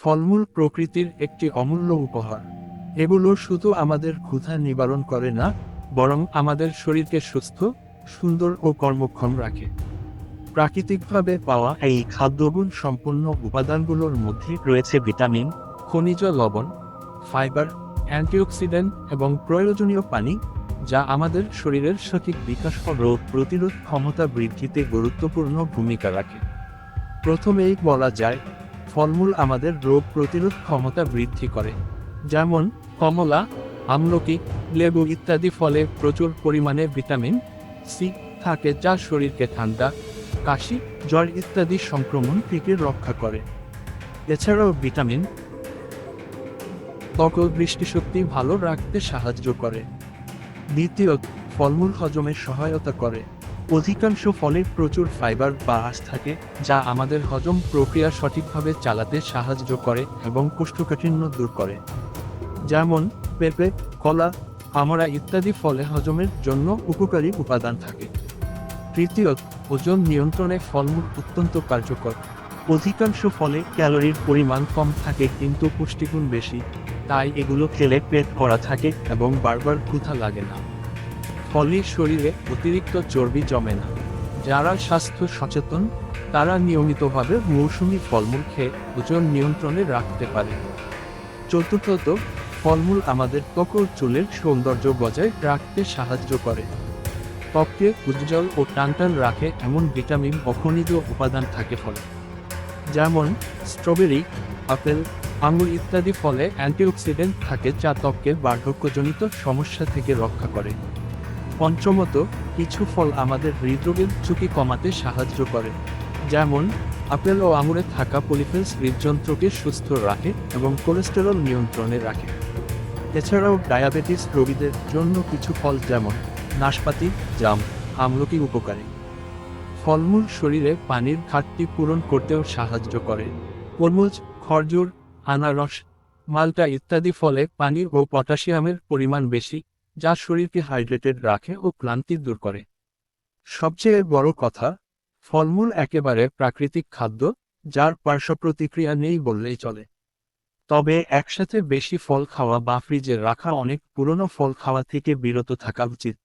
ফলমূল প্রকৃতির একটি অমূল্য উপহার। এগুলো শুধু আমাদের ক্ষুধা নিবারণ করে না, বরং আমাদের শরীরকে সুস্থ, সুন্দর ও কর্মক্ষম রাখে। প্রাকৃতিকভাবে পাওয়া এই খাদ্যগুণ সম্পূর্ণ উপাদানগুলোর মধ্যে রয়েছে ভিটামিন, খনিজ লবণ, ফাইবার, অ্যান্টিঅক্সিডেন্ট এবং প্রয়োজনীয় পানি, যা আমাদের শরীরের সঠিক বিকাশ ও রোগ প্রতিরোধ ক্ষমতা বৃদ্ধিতে গুরুত্বপূর্ণ ভূমিকা রাখে। প্রথমেই বলা যায় ফলমূল আমাদের রোগ প্রতিরোধ ক্ষমতা বৃদ্ধি করে। যেমন, কমলা, আমলকি, লেবু ইত্যাদি ফলে প্রচুর পরিমাণে ভিটামিন সি থাকে যা শরীরকে ঠান্ডা, কাশি, জ্বর ইত্যাদি সংক্রমণ থেকে রক্ষা করে। এছাড়াও ভিটামিন ত্বক দৃষ্টিশক্তি ভালো রাখতে সাহায্য করে। দ্বিতীয়ত, ফলমূল হজমে সহায়তা করে। অধিকাংশ ফলে প্রচুর ফাইবার বা আঁশ থাকে, যা আমাদের হজম প্রক্রিয়া সঠিকভাবে চালাতে সাহায্য করে এবং কোষ্ঠকাঠিন্য দূর করে। যেমন, পেঁপে, কলা আমরা ইত্যাদি ফলে হজমের জন্য উপকারী উপাদান থাকে। তৃতীয়ত ওজন নিয়ন্ত্রণে ফলমূল অত্যন্ত কার্যকর। অধিকাংশ ফলে ক্যালোরির পরিমাণ কম থাকে কিন্তু পুষ্টিগুণ বেশি, তাই এগুলো খেলে পেট ভরা থাকে এবং বারবার ক্ষুধা লাগে না। ফলে শরীরে অতিরিক্ত চর্বি জমে না। যারা স্বাস্থ্য সচেতন, তারা নিয়মিতভাবে মৌসুমি ফলমূল খেয়ে ওজন নিয়ন্ত্রণে রাখতে পারে। চতুর্থত, ফলমূল আমাদের ত্বক ও চুলের সৌন্দর্য বজায় রাখতে সাহায্য করে। ত্বককে উজ্জ্বল ও টানটান রাখে এমন ভিটামিন ও খনিজ উপাদান থাকে ফলে। যেমন, স্ট্রবেরি, আপেল, আঙুর ইত্যাদি ফলে অ্যান্টিঅক্সিডেন্ট থাকে যা ত্বককে বার্ধক্যজনিত সমস্যা থেকে রক্ষা করে। পঞ্চমত, কিছু ফল আমাদের হৃদরোগের ঝুঁকি কমাতে সাহায্য করে। যেমন, আপেল ও আঙুরে থাকা পলিফেন্স হৃদযন্ত্রকে সুস্থ রাখে এবং কোলেস্টেরল নিয়ন্ত্রণে রাখে। এছাড়াও ডায়াবেটিস রোগীদের জন্য কিছু ফল যেমন, নাশপাতি, জাম, আমলকি উপকারী। ফলমূল শরীরে পানির ঘাটতি পূরণ করতেও সাহায্য করে। তরমুজ, খরজুর, আনারস, মালটা ইত্যাদি ফলে পানি ও পটাশিয়ামের পরিমাণ বেশি। যা শরীরকে হাইড্রেটেড রাখে ও ক্লান্তি দূর করে। সবচেয়ে বড় কথা, ফলমূল একেবারে প্রাকৃতিক খাদ্য, যার পার্শ্ব প্রতিক্রিয়া নেই বললেই চলে। তবে একসাথে বেশি ফল খাওয়া বা ফ্রিজে রাখা অনেক পুরনো ফল খাওয়া থেকে বিরত থাকা উচিত।